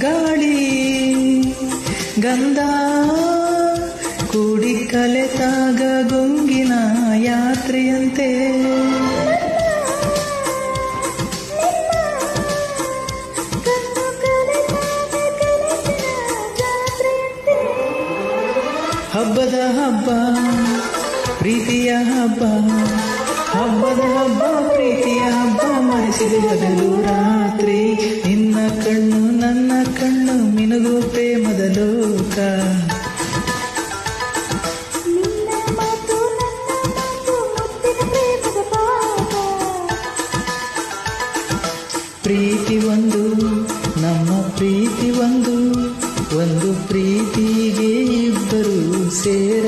ಗಾಳಿ ಗಂಧ ಕೂಡಿ ಕಲೆತಾಗ ಗುಂಗಿನ ಯಾತ್ರೆಯಂತೆ. ಹಬ್ಬದ ಹಬ್ಬ, ಪ್ರೀತಿಯ ಹಬ್ಬ, ಹಬ್ಬದ ಹಬ್ಬ, ಪ್ರೀತಿಯ ಹಬ್ಬ, ಮರೆಸಿದೆ ಬದಲು ರಾತ್ರಿ ನಿನ್ನ ಕಣ್ಣು ಕಣ್ಣು ಮಿನುಗು ಪ್ರೇಮದ ಲೋಕ ಪ್ರೀತಿ ಒಂದು ನಮ್ಮ ಪ್ರೀತಿ ಒಂದು ಒಂದು ಪ್ರೀತಿಗೆ ಇಬ್ಬರು ಸೇರಬೇಕು